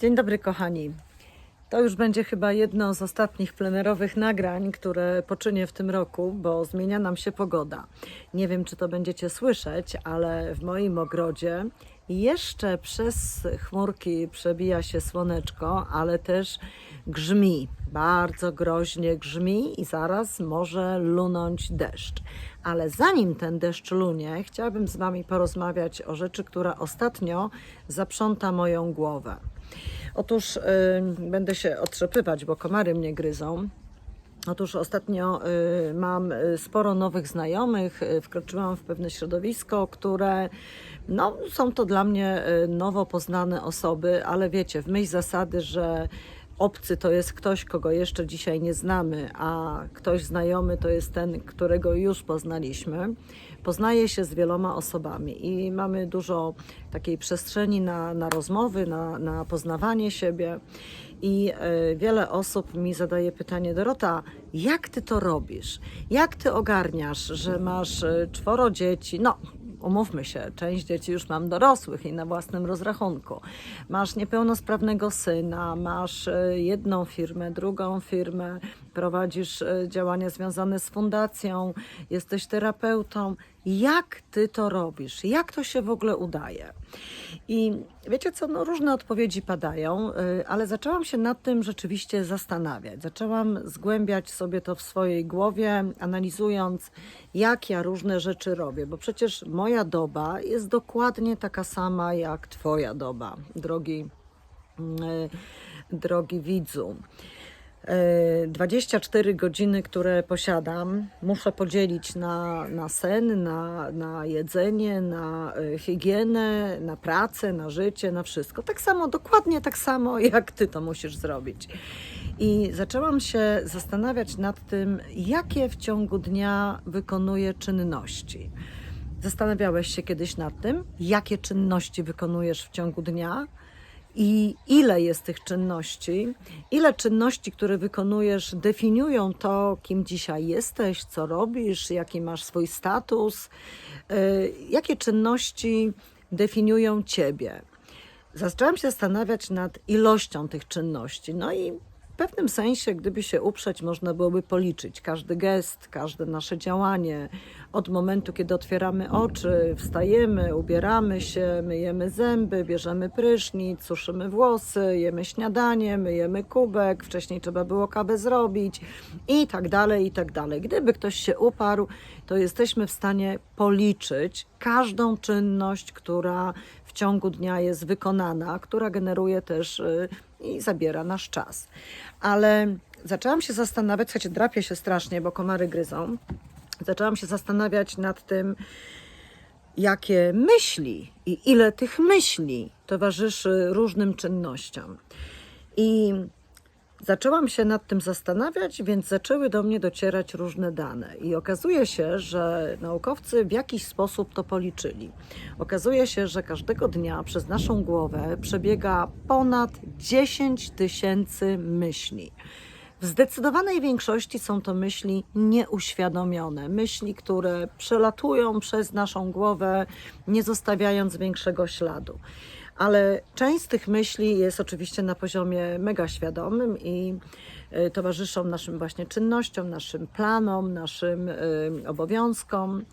Dzień dobry, kochani. To już będzie chyba jedno z ostatnich plenerowych nagrań, które poczynię w tym roku, bo zmienia nam się pogoda. Nie wiem, czy to będziecie słyszeć, ale w moim ogrodzie jeszcze przez chmurki przebija się słoneczko, ale też grzmi. Bardzo groźnie grzmi i zaraz może lunąć deszcz. Ale zanim ten deszcz lunie, chciałabym z Wami porozmawiać o rzeczy, która ostatnio zaprząta moją głowę. Otóż y, będę się otrzepywać, bo komary mnie gryzą. Otóż ostatnio y, mam y, sporo nowych znajomych, y, wkroczyłam w pewne środowisko, które no, są to dla mnie y, nowo poznane osoby, ale wiecie, w myśl zasady, że obcy to jest ktoś, kogo jeszcze dzisiaj nie znamy, a ktoś znajomy to jest ten, którego już poznaliśmy. Poznaję się z wieloma osobami i mamy dużo takiej przestrzeni na, na rozmowy, na, na poznawanie siebie. I e, wiele osób mi zadaje pytanie, Dorota, jak ty to robisz? Jak ty ogarniasz, że masz e, czworo dzieci? No, umówmy się, część dzieci już mam dorosłych i na własnym rozrachunku. Masz niepełnosprawnego syna, masz e, jedną firmę, drugą firmę, prowadzisz e, działania związane z fundacją, jesteś terapeutą. Jak ty to robisz? Jak to się w ogóle udaje? I wiecie co, no różne odpowiedzi padają, y, ale zaczęłam się nad tym rzeczywiście zastanawiać. Zaczęłam zgłębiać sobie to w swojej głowie, analizując, jak ja różne rzeczy robię, bo przecież moja doba jest dokładnie taka sama jak Twoja doba, drogi, y, drogi widzu. Y, 24 godziny, które posiadam, muszę podzielić na, na sen, na, na jedzenie, na y, higienę, na pracę, na życie, na wszystko. Tak samo, dokładnie tak samo, jak ty to musisz zrobić. I zaczęłam się zastanawiać nad tym, jakie w ciągu dnia wykonuję czynności. Zastanawiałeś się kiedyś nad tym, jakie czynności wykonujesz w ciągu dnia? I ile jest tych czynności, ile czynności, które wykonujesz, definiują to, kim dzisiaj jesteś, co robisz, jaki masz swój status, y, jakie czynności definiują ciebie. Zaczęłam się zastanawiać nad ilością tych czynności. No i pewnym sensie, gdyby się uprzeć, można byłoby policzyć każdy gest, każde nasze działanie. Od momentu, kiedy otwieramy oczy, wstajemy, ubieramy się, myjemy zęby, bierzemy prysznic, suszymy włosy, jemy śniadanie, myjemy kubek, wcześniej trzeba było kawę zrobić i tak dalej, i tak dalej. Gdyby ktoś się uparł, to jesteśmy w stanie policzyć każdą czynność, która w ciągu dnia jest wykonana, która generuje też y, i zabiera nasz czas. Ale zaczęłam się zastanawiać, słuchajcie, drapię się strasznie, bo komary gryzą. Zaczęłam się zastanawiać nad tym, jakie myśli i ile tych myśli towarzyszy różnym czynnościom. I zaczęłam się nad tym zastanawiać, więc zaczęły do mnie docierać różne dane. I okazuje się, że naukowcy w jakiś sposób to policzyli. Okazuje się, że każdego dnia przez naszą głowę przebiega ponad 10 tysięcy myśli. W zdecydowanej większości są to myśli nieuświadomione, myśli, które przelatują przez naszą głowę, nie zostawiając większego śladu. Ale część z tych myśli jest oczywiście na poziomie mega świadomym i y, towarzyszą naszym właśnie czynnościom, naszym planom, naszym y, obowiązkom.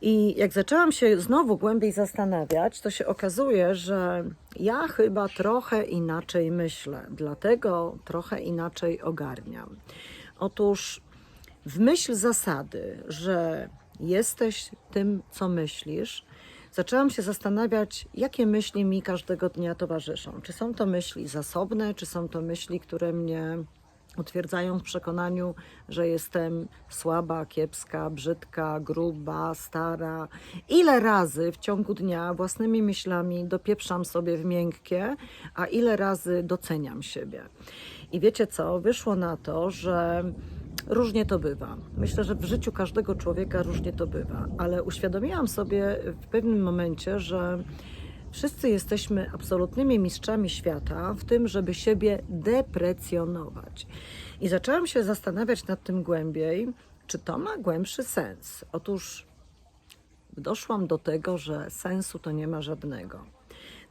I jak zaczęłam się znowu głębiej zastanawiać, to się okazuje, że ja chyba trochę inaczej myślę, dlatego trochę inaczej ogarniam. Otóż w myśl zasady, że jesteś tym, co myślisz, zaczęłam się zastanawiać, jakie myśli mi każdego dnia towarzyszą. Czy są to myśli zasobne, czy są to myśli, które mnie utwierdzają w przekonaniu, że jestem słaba, kiepska, brzydka, gruba, stara. Ile razy w ciągu dnia własnymi myślami dopieprzam sobie w miękkie, a ile razy doceniam siebie. I wiecie co? Wyszło na to, że różnie to bywa. Myślę, że w życiu każdego człowieka różnie to bywa, ale uświadomiłam sobie w pewnym momencie, że Wszyscy jesteśmy absolutnymi mistrzami świata w tym, żeby siebie deprecjonować. I zaczęłam się zastanawiać nad tym głębiej, czy to ma głębszy sens. Otóż doszłam do tego, że sensu to nie ma żadnego.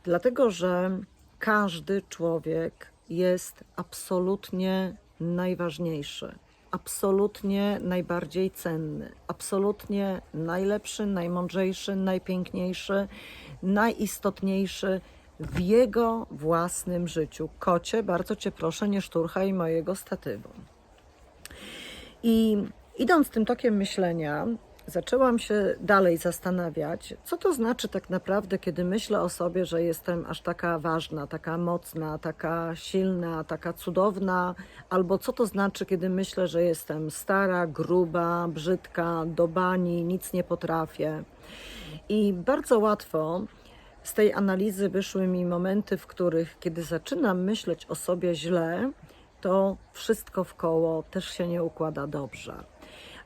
Dlatego, że każdy człowiek jest absolutnie najważniejszy, absolutnie najbardziej cenny, absolutnie najlepszy, najmądrzejszy, najpiękniejszy, najistotniejszy w jego własnym życiu. Kocie, bardzo cię proszę, nie szturchaj mojego statywu. I idąc tym tokiem myślenia, zaczęłam się dalej zastanawiać, co to znaczy tak naprawdę, kiedy myślę o sobie, że jestem aż taka ważna, taka mocna, taka silna, taka cudowna, albo co to znaczy, kiedy myślę, że jestem stara, gruba, brzydka, do bani, nic nie potrafię. I bardzo łatwo z tej analizy wyszły mi momenty, w których, kiedy zaczynam myśleć o sobie źle, to wszystko w koło też się nie układa dobrze.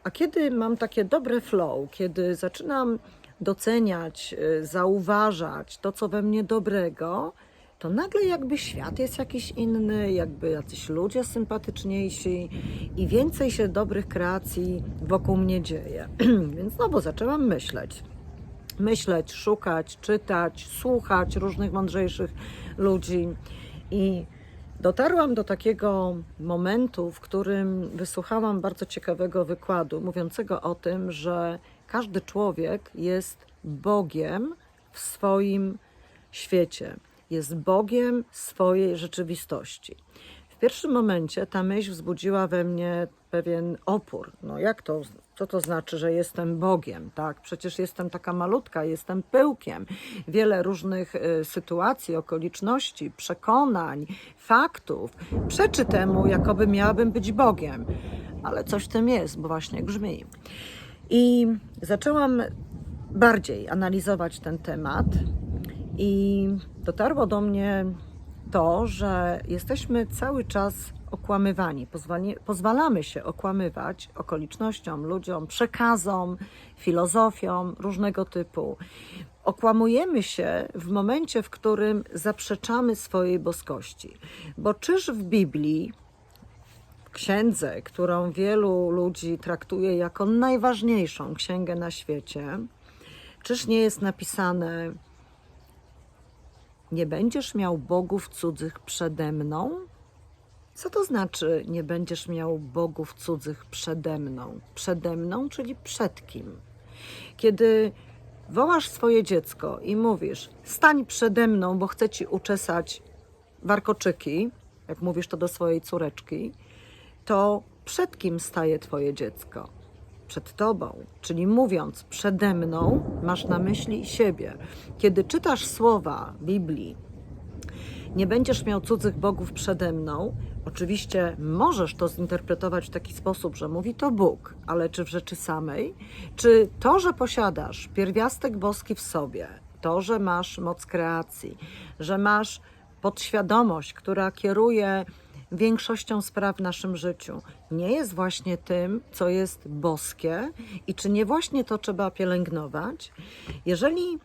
A kiedy mam takie dobre flow, kiedy zaczynam doceniać, y, zauważać to, co we mnie dobrego, to nagle jakby świat jest jakiś inny, jakby jacyś ludzie sympatyczniejsi i więcej się dobrych kreacji wokół mnie dzieje. Więc znowu zaczęłam myśleć myśleć, szukać, czytać, słuchać różnych mądrzejszych ludzi. I dotarłam do takiego momentu, w którym wysłuchałam bardzo ciekawego wykładu mówiącego o tym, że każdy człowiek jest Bogiem w swoim świecie, jest Bogiem swojej rzeczywistości. W pierwszym momencie ta myśl wzbudziła we mnie pewien opór. No jak to, co to znaczy, że jestem Bogiem, tak? Przecież jestem taka malutka, jestem pyłkiem. Wiele różnych y, sytuacji, okoliczności, przekonań, faktów przeczy temu, jakoby miałabym być Bogiem. Ale coś w tym jest, bo właśnie grzmi. I zaczęłam bardziej analizować ten temat i dotarło do mnie to, że jesteśmy cały czas okłamywani. Pozwalamy się okłamywać okolicznościom, ludziom, przekazom, filozofiom różnego typu. Okłamujemy się w momencie, w którym zaprzeczamy swojej boskości. Bo czyż w Biblii, księdze, którą wielu ludzi traktuje jako najważniejszą księgę na świecie, czyż nie jest napisane nie będziesz miał bogów cudzych przede mną? Co to znaczy nie będziesz miał bogów cudzych przede mną? Przede mną, czyli przed kim? Kiedy wołasz swoje dziecko i mówisz: Stań przede mną, bo chcę ci uczesać warkoczyki, jak mówisz to do swojej córeczki, to przed kim staje twoje dziecko? Przed tobą, czyli mówiąc przede mną, masz na myśli siebie. Kiedy czytasz słowa Biblii, nie będziesz miał cudzych bogów przede mną. Oczywiście możesz to zinterpretować w taki sposób, że mówi to Bóg, ale czy w rzeczy samej? Czy to, że posiadasz pierwiastek boski w sobie, to, że masz moc kreacji, że masz podświadomość, która kieruje większością spraw w naszym życiu, nie jest właśnie tym, co jest boskie i czy nie właśnie to trzeba pielęgnować? Jeżeli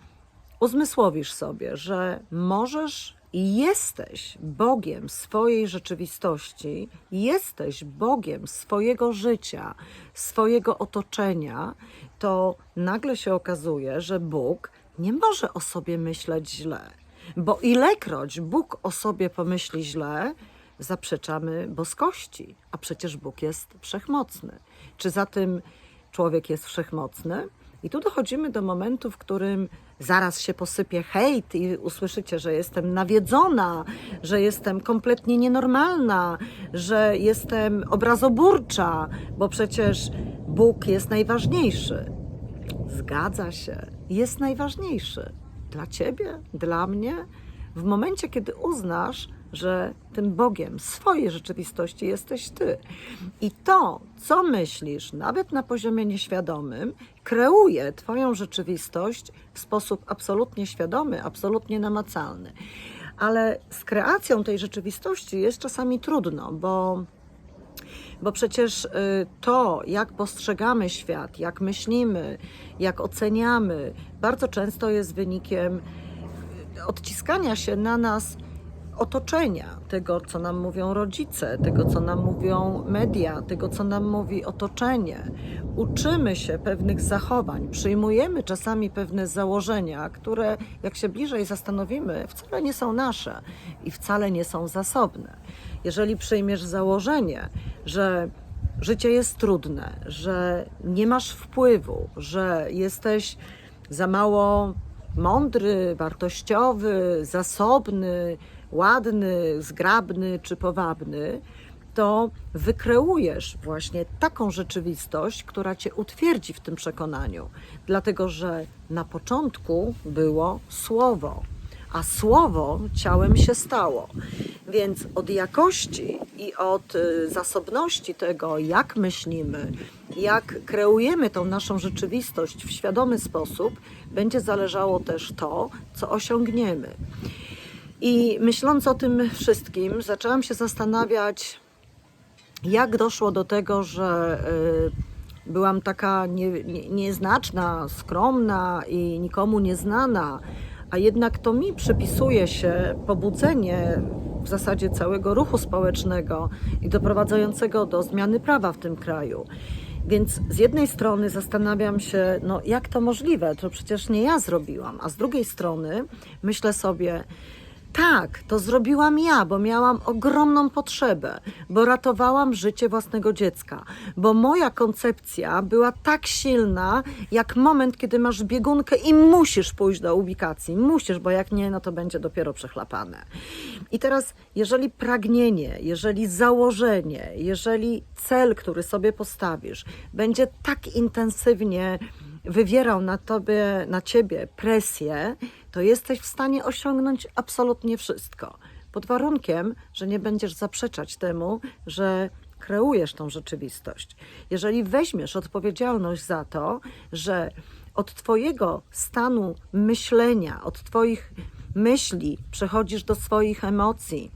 uzmysłowisz sobie, że możesz i jesteś Bogiem swojej rzeczywistości, jesteś Bogiem swojego życia, swojego otoczenia, to nagle się okazuje, że Bóg nie może o sobie myśleć źle. Bo ilekroć Bóg o sobie pomyśli źle, zaprzeczamy boskości, a przecież Bóg jest wszechmocny. Czy za tym człowiek jest wszechmocny? I tu dochodzimy do momentu, w którym zaraz się posypie hejt i usłyszycie, że jestem nawiedzona, że jestem kompletnie nienormalna, że jestem obrazoburcza, bo przecież Bóg jest najważniejszy. Zgadza się, jest najważniejszy dla ciebie, dla mnie. W momencie, kiedy uznasz, że tym Bogiem swojej rzeczywistości jesteś ty. I to, co myślisz, nawet na poziomie nieświadomym, kreuje Twoją rzeczywistość w sposób absolutnie świadomy, absolutnie namacalny. Ale z kreacją tej rzeczywistości jest czasami trudno, bo bo przecież y, to, jak postrzegamy świat, jak myślimy, jak oceniamy, bardzo często jest wynikiem odciskania się na nas otoczenia, tego, co nam mówią rodzice, tego, co nam mówią media, tego, co nam mówi otoczenie. Uczymy się pewnych zachowań, przyjmujemy czasami pewne założenia, które, jak się bliżej zastanowimy, wcale nie są nasze i wcale nie są zasobne. Jeżeli przyjmiesz założenie, że życie jest trudne, że nie masz wpływu, że jesteś za mało mądry, wartościowy, zasobny, ładny, zgrabny czy powabny, to wykreujesz właśnie taką rzeczywistość, która cię utwierdzi w tym przekonaniu. Dlatego, że na początku było słowo, a słowo ciałem się stało. Więc od jakości i od y, zasobności tego, jak myślimy, jak kreujemy tą naszą rzeczywistość w świadomy sposób, będzie zależało też to, co osiągniemy. I myśląc o tym wszystkim, zaczęłam się zastanawiać, jak doszło do tego, że y, byłam taka nie, nie, nieznaczna, skromna i nikomu nieznana, a jednak to mi przypisuje się pobudzenie w zasadzie całego ruchu społecznego i doprowadzającego do zmiany prawa w tym kraju. Więc z jednej strony zastanawiam się, no jak to możliwe, to przecież nie ja zrobiłam, a z drugiej strony myślę sobie, tak, to zrobiłam ja, bo miałam ogromną potrzebę, bo ratowałam życie własnego dziecka, bo moja koncepcja była tak silna, jak moment, kiedy masz biegunkę i musisz pójść do ubikacji. Musisz, bo jak nie, no to będzie dopiero przechlapane. I teraz, jeżeli pragnienie, jeżeli założenie, jeżeli cel, który sobie postawisz, będzie tak intensywnie wywierał na tobie, na ciebie presję, to jesteś w stanie osiągnąć absolutnie wszystko. Pod warunkiem, że nie będziesz zaprzeczać temu, że kreujesz tą rzeczywistość. Jeżeli weźmiesz odpowiedzialność za to, że od Twojego stanu myślenia, od Twoich myśli przechodzisz do swoich emocji,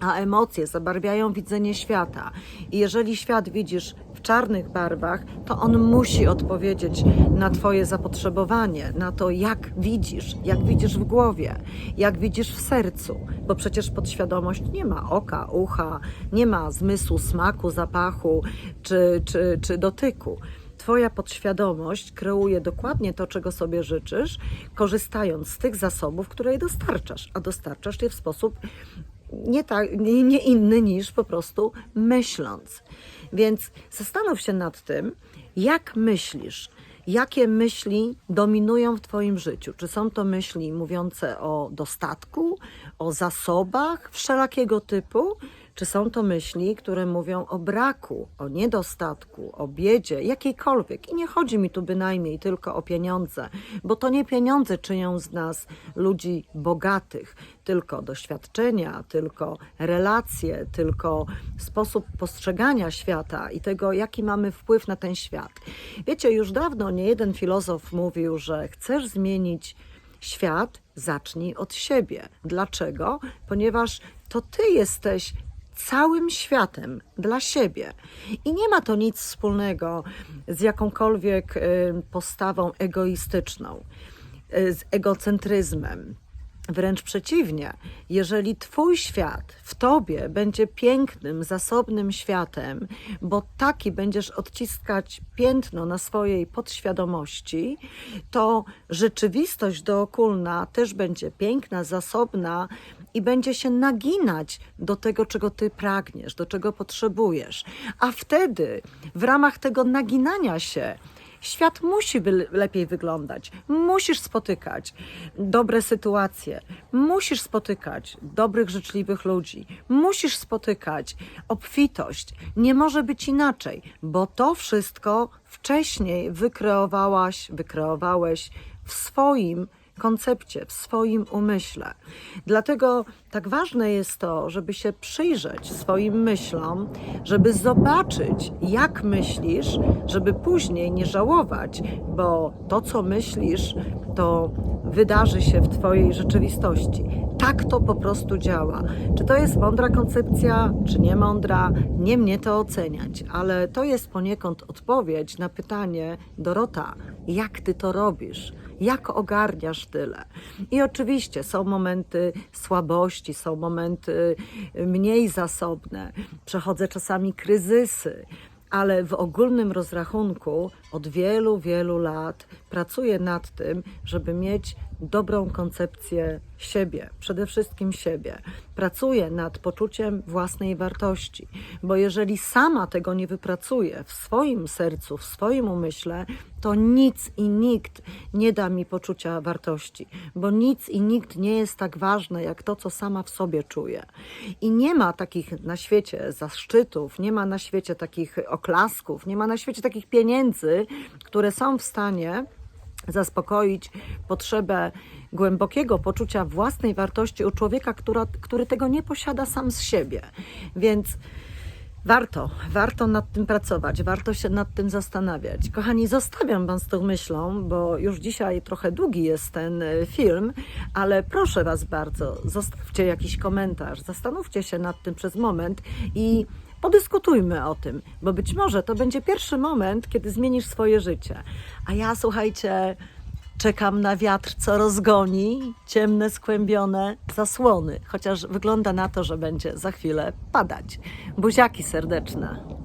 a emocje zabarwiają widzenie świata. I jeżeli świat widzisz czarnych barwach, to on musi odpowiedzieć na Twoje zapotrzebowanie, na to, jak widzisz, jak widzisz w głowie, jak widzisz w sercu, bo przecież podświadomość nie ma oka, ucha, nie ma zmysłu smaku, zapachu czy, czy, czy dotyku. Twoja podświadomość kreuje dokładnie to, czego sobie życzysz, korzystając z tych zasobów, które jej dostarczasz, a dostarczasz je w sposób nie, tak, nie, nie inny niż po prostu myśląc. Więc zastanów się nad tym, jak myślisz, jakie myśli dominują w Twoim życiu. Czy są to myśli mówiące o dostatku, o zasobach wszelakiego typu, czy są to myśli, które mówią o braku, o niedostatku, o biedzie, jakiejkolwiek. I nie chodzi mi tu bynajmniej tylko o pieniądze, bo to nie pieniądze czynią z nas ludzi bogatych, tylko doświadczenia, tylko relacje, tylko sposób postrzegania świata i tego, jaki mamy wpływ na ten świat. Wiecie, już dawno nie jeden filozof mówił, że chcesz zmienić świat, zacznij od siebie. Dlaczego? Ponieważ to ty jesteś całym światem dla siebie. I nie ma to nic wspólnego z jakąkolwiek y, postawą egoistyczną, y, z egocentryzmem. Wręcz przeciwnie, jeżeli Twój świat w Tobie będzie pięknym, zasobnym światem, bo taki będziesz odciskać piętno na swojej podświadomości, to rzeczywistość dookulna też będzie piękna, zasobna i będzie się naginać do tego, czego Ty pragniesz, do czego potrzebujesz. A wtedy w ramach tego naginania się, Świat musi lepiej wyglądać. Musisz spotykać dobre sytuacje. Musisz spotykać dobrych, życzliwych ludzi. Musisz spotykać obfitość. Nie może być inaczej, bo to wszystko wcześniej wykreowałaś, wykreowałeś w swoim koncepcie, w swoim umyśle. Dlatego tak ważne jest to, żeby się przyjrzeć swoim myślom, żeby zobaczyć, jak myślisz, żeby później nie żałować, bo to, co myślisz, to wydarzy się w Twojej rzeczywistości. Tak to po prostu działa. Czy to jest mądra koncepcja, czy nie mądra, nie mnie to oceniać, ale to jest poniekąd odpowiedź na pytanie Dorota, jak ty to robisz, jak ogarniasz tyle. I oczywiście są momenty słabości, są momenty mniej zasobne, przechodzę czasami kryzysy ale w ogólnym rozrachunku od wielu, wielu lat pracuję nad tym, żeby mieć dobrą koncepcję siebie, przede wszystkim siebie. Pracuję nad poczuciem własnej wartości, bo jeżeli sama tego nie wypracuję w swoim sercu, w swoim umyśle, to nic i nikt nie da mi poczucia wartości, bo nic i nikt nie jest tak ważne jak to, co sama w sobie czuję. I nie ma takich na świecie zaszczytów, nie ma na świecie takich oklasków, nie ma na świecie takich pieniędzy, które są w stanie zaspokoić potrzebę głębokiego poczucia własnej wartości u człowieka, która, który tego nie posiada sam z siebie. Więc warto, warto nad tym pracować, warto się nad tym zastanawiać. Kochani, zostawiam Was z tą myślą, bo już dzisiaj trochę długi jest ten y, film, ale proszę Was bardzo, zostawcie jakiś komentarz, zastanówcie się nad tym przez moment i podyskutujmy o tym, bo być może to będzie pierwszy moment, kiedy zmienisz swoje życie. A ja, słuchajcie, czekam na wiatr, co rozgoni ciemne, skłębione zasłony, chociaż wygląda na to, że będzie za chwilę padać. Buziaki serdeczne.